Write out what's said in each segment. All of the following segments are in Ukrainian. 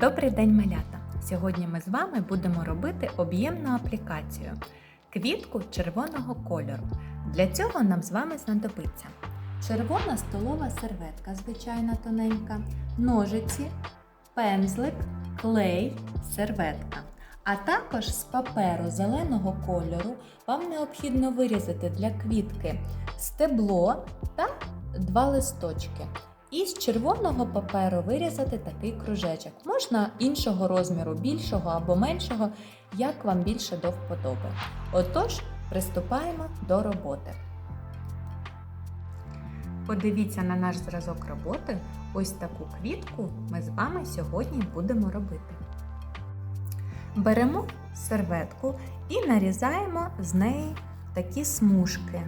Добрий день, малята! Сьогодні ми з вами будемо робити об'ємну аплікацію квітку червоного кольору. Для цього нам з вами знадобиться червона столова серветка, звичайна тоненька, ножиці, пензлик, клей, серветка. А також з паперу зеленого кольору вам необхідно вирізати для квітки стебло та два листочки. І з червоного паперу вирізати такий кружечок. Можна іншого розміру, більшого або меншого, як вам більше до вподоби. Отож, приступаємо до роботи. Подивіться на наш зразок роботи. Ось таку квітку ми з вами сьогодні будемо робити. Беремо серветку і нарізаємо з неї такі смужки.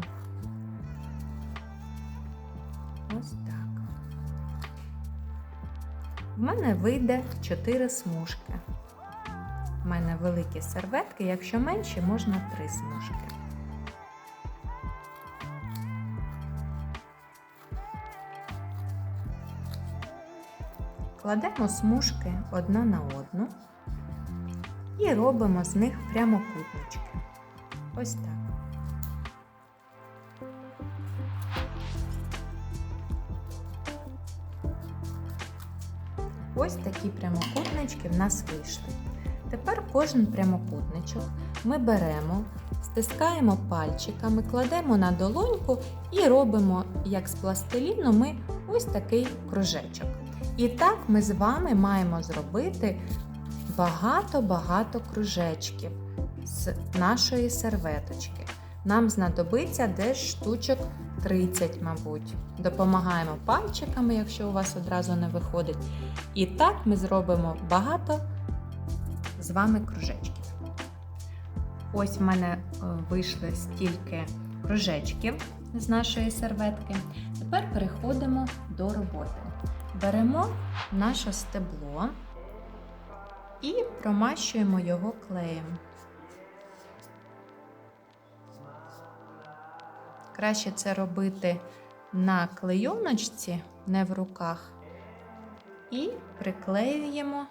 В мене вийде 4 смужки. У мене великі серветки, якщо менші, можна 3 смужки. Кладемо смужки одна на одну і робимо з них прямокутнички. Ось так. Ось такі прямокутнички в нас вийшли. Тепер кожен прямокутничок ми беремо, стискаємо пальчиками, кладемо на долоньку і робимо, як з пластиліну, ми ось такий кружечок. І так ми з вами маємо зробити багато-багато кружечків з нашої серветочки. Нам знадобиться десь штучок 30, мабуть. Допомагаємо пальчиками, якщо у вас одразу не виходить. І так ми зробимо багато з вами кружечків. Ось в мене е, вийшли стільки кружечків з нашої серветки. Тепер переходимо до роботи. Беремо наше стебло і промащуємо його клеєм. Краще це робити на клейоночці, не в руках, і приклеюємо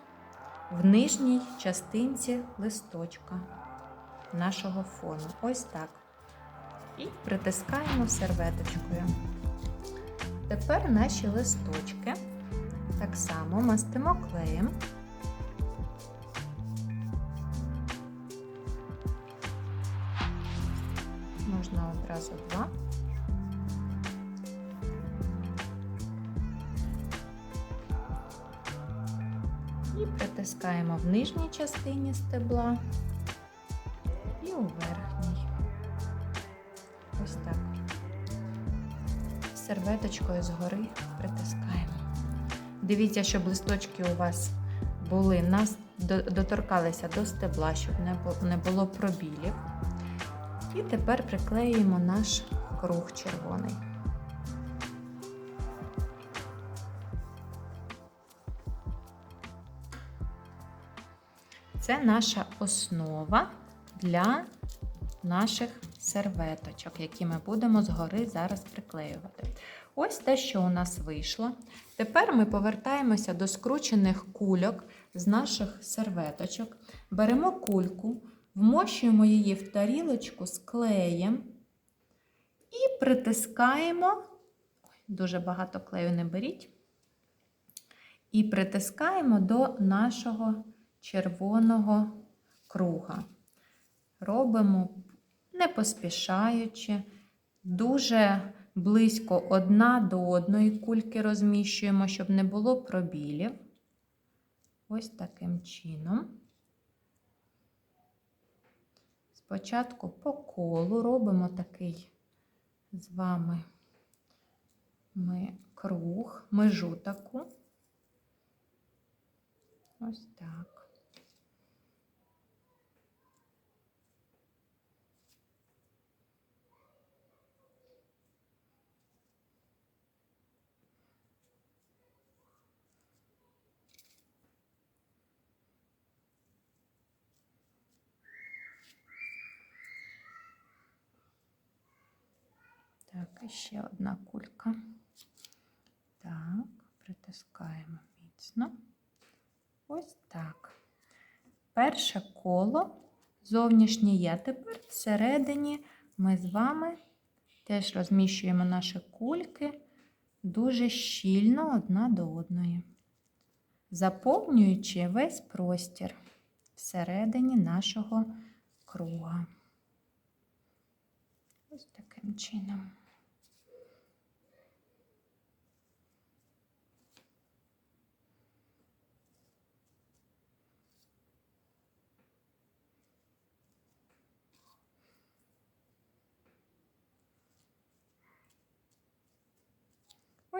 в нижній частинці листочка нашого фону. Ось так. І притискаємо серветочкою. Тепер наші листочки так само мастимо клеєм. Можна одразу два. І притискаємо в нижній частині стебла і у верхній. Ось так. Серветочкою згори притискаємо. Дивіться, щоб листочки у вас були, доторкалися до стебла, щоб не було пробілів. І тепер приклеїмо наш круг червоний. Це наша основа для наших серветочок, які ми будемо згори зараз приклеювати. Ось те, що у нас вийшло. Тепер ми повертаємося до скручених кульок з наших серветочок. Беремо кульку, вмощуємо її в тарілочку з клеєм і притискаємо, дуже багато клею не беріть, і притискаємо до нашого червоного круга. Робимо не поспішаючи, дуже близько одна до одної кульки розміщуємо, щоб не було пробілів. Ось таким чином. Спочатку по колу робимо такий з вами ми круг, межу таку. Ось так. Так, ще одна кулька. Так, притискаємо міцно. Ось так. Перше коло зовнішнє є. Тепер всередині ми з вами теж розміщуємо наші кульки дуже щільно одна до одної, заповнюючи весь простір всередині нашого круга. Ось таким чином.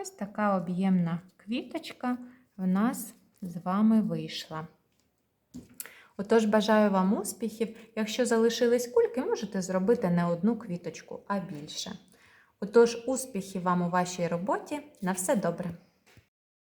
Ось така об'ємна квіточка в нас з вами вийшла. Отож, бажаю вам успіхів. Якщо залишились кульки, можете зробити не одну квіточку, а більше. Отож, успіхів вам у вашій роботі. На все добре!